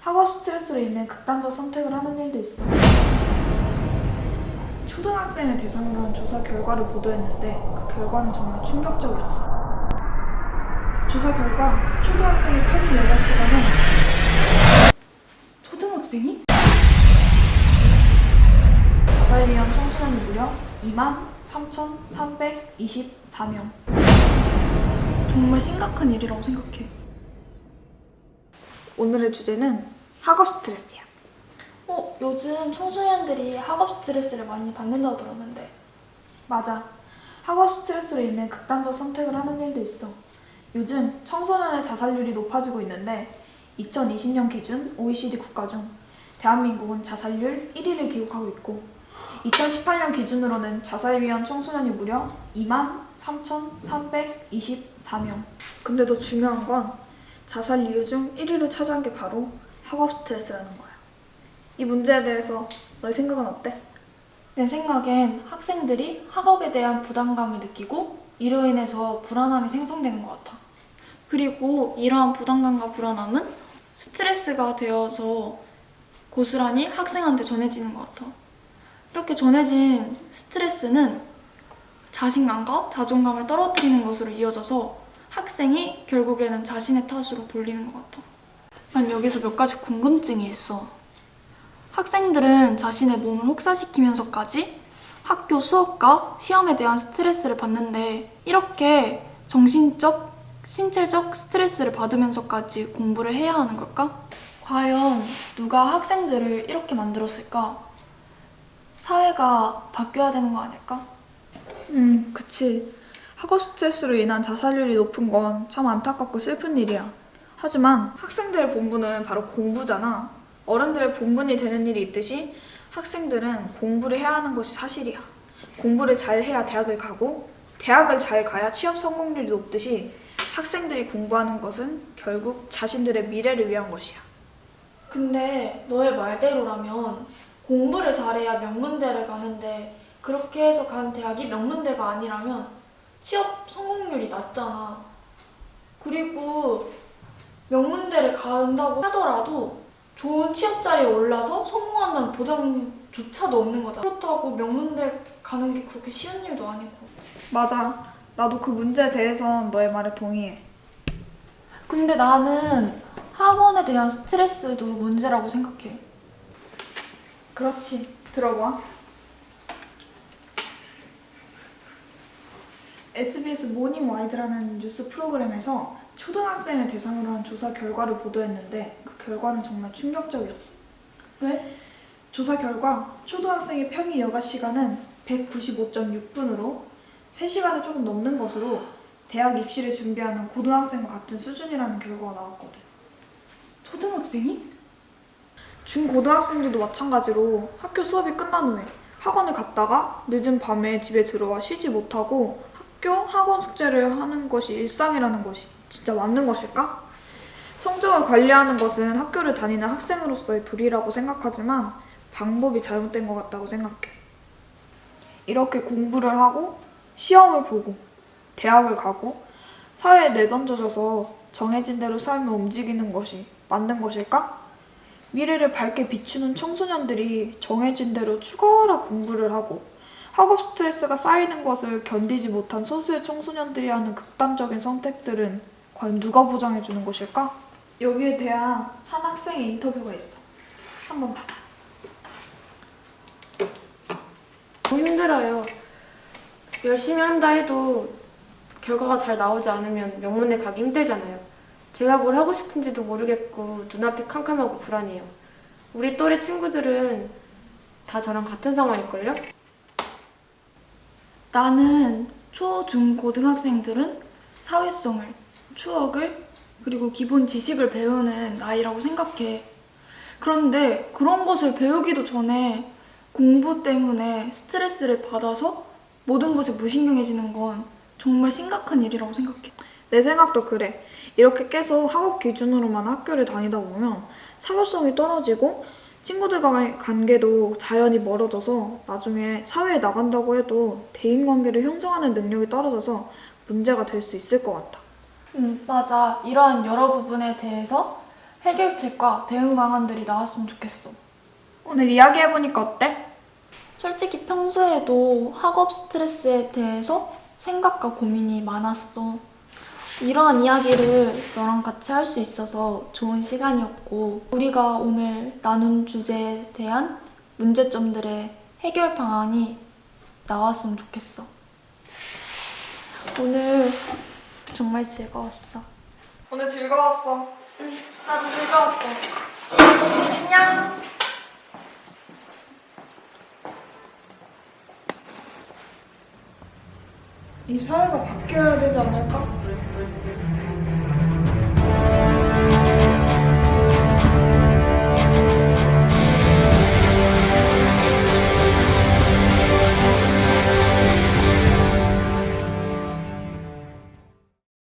학업 스트레스로 인해 극단적 선택을 하는 일도 있어. 초등학생을 대상으로 한 조사 결과를 보도했는데 그 결과는 정말 충격적이었어. 조사 결과 초등학생의 평균 여가 시간은 초등학생이? 자살 위험 청소년이 무려 2만 3,324명. 정말 심각한 일이라고 생각해. 오늘의 주제는 학업 스트레스야. 어, 요즘 청소년들이 학업 스트레스를 많이 받는다고 들었는데. 맞아. 학업 스트레스로 인해 극단적 선택을 하는 일도 있어. 요즘 청소년의 자살률이 높아지고 있는데 2020년 기준 OECD 국가 중 대한민국은 자살률 1위를 기록하고 있고 2018년 기준으로는 자살 위험 청소년이 무려 2만 3,324명. 근데 더 중요한 건 자살 이유 중 1위를 차지한 게 바로 학업 스트레스라는 거야. 이 문제에 대해서 너의 생각은 어때? 내 생각엔 학생들이 학업에 대한 부담감을 느끼고 이로 인해서 불안함이 생성되는 것 같아. 그리고 이러한 부담감과 불안함은 스트레스가 되어서 고스란히 학생한테 전해지는 것 같아. 이렇게 전해진 스트레스는 자신감과 자존감을 떨어뜨리는 것으로 이어져서 학생이 결국에는 자신의 탓으로 돌리는 것 같아. 난 여기서 몇 가지 궁금증이 있어. 학생들은 자신의 몸을 혹사시키면서까지 학교 수업과 시험에 대한 스트레스를 받는데 이렇게 정신적, 신체적 스트레스를 받으면서까지 공부를 해야 하는 걸까? 과연 누가 학생들을 이렇게 만들었을까? 사회가 바뀌어야 되는 거 아닐까? 음, 그치. 학업 스트레스로 인한 자살률이 높은 건 참 안타깝고 슬픈 일이야. 하지만 학생들의 본분은 바로 공부잖아. 어른들의 본분이 되는 일이 있듯이 학생들은 공부를 해야 하는 것이 사실이야. 공부를 잘 해야 대학을 가고 대학을 잘 가야 취업 성공률이 높듯이 학생들이 공부하는 것은 결국 자신들의 미래를 위한 것이야. 근데 너의 말대로라면 공부를 잘해야 명문대를 가는데 그렇게 해서 간 대학이 명문대가 아니라면 취업 성공률이 낮잖아. 그리고 명문대를 간다고 하더라도 좋은 취업 자리에 올라서 성공한다는 보장조차도 없는 거잖아. 그렇다고 명문대 가는 게 그렇게 쉬운 일도 아니고. 맞아. 나도 그 문제에 대해선 너의 말에 동의해. 근데 나는 학원에 대한 스트레스도 문제라고 생각해. 그렇지. 들어봐. SBS 모닝 와이드라는 뉴스 프로그램에서 초등학생을 대상으로 한 조사 결과를 보도했는데 그 결과는 정말 충격적이었어. 왜? 조사 결과 초등학생의 평일 여가 시간은 195.6분으로 3시간을 조금 넘는 것으로 대학 입시를 준비하는 고등학생과 같은 수준이라는 결과가 나왔거든. 초등학생이? 중고등학생들도 마찬가지로 학교 수업이 끝난 후에 학원을 갔다가 늦은 밤에 집에 들어와 쉬지 못하고 학교 학원 숙제를 하는 것이 일상이라는 것이 진짜 맞는 것일까? 성적을 관리하는 것은 학교를 다니는 학생으로서의 도리라고 생각하지만 방법이 잘못된 것 같다고 생각해. 이렇게 공부를 하고 시험을 보고 대학을 가고 사회에 내던져져서 정해진 대로 삶을 움직이는 것이 맞는 것일까? 미래를 밝게 비추는 청소년들이 정해진 대로 죽어라 공부를 하고 학업 스트레스가 쌓이는 것을 견디지 못한 소수의 청소년들이 하는 극단적인 선택들은 과연 누가 보장해 주는 것일까? 여기에 대한 한 학생의 인터뷰가 있어. 한번 봐봐. 너무 힘들어요. 열심히 한다 해도 결과가 잘 나오지 않으면 명문대 가기 힘들잖아요. 제가 뭘 하고 싶은지도 모르겠고 눈앞이 캄캄하고 불안해요. 우리 또래 친구들은 다 저랑 같은 상황일걸요? 나는 초, 중, 고등학생들은 사회성을, 추억을, 그리고 기본 지식을 배우는 나이라고 생각해. 그런데 그런 것을 배우기도 전에 공부 때문에 스트레스를 받아서 모든 것에 무신경해지는 건 정말 심각한 일이라고 생각해. 내 생각도 그래. 이렇게 계속 학업 기준으로만 학교를 다니다 보면 사교성이 떨어지고 친구들과의 관계도 자연히 멀어져서 나중에 사회에 나간다고 해도 대인관계를 형성하는 능력이 떨어져서 문제가 될 수 있을 것 같아. 음, 맞아. 이러한 여러 부분에 대해서 해결책과 대응 방안들이 나왔으면 좋겠어. 오늘 이야기해보니까 어때? 솔직히 평소에도 학업 스트레스에 대해서 생각과 고민이 많았어. 이러한 이야기를 너랑 같이 할 수 있어서 좋은 시간이었고, 우리가 오늘 나눈 주제에 대한 문제점들의 해결 방안이 나왔으면 좋겠어. 오늘 정말 즐거웠어. 오늘 즐거웠어. 나도 즐거웠어. 안녕. 이 사회가 바뀌어야 되지 않을까?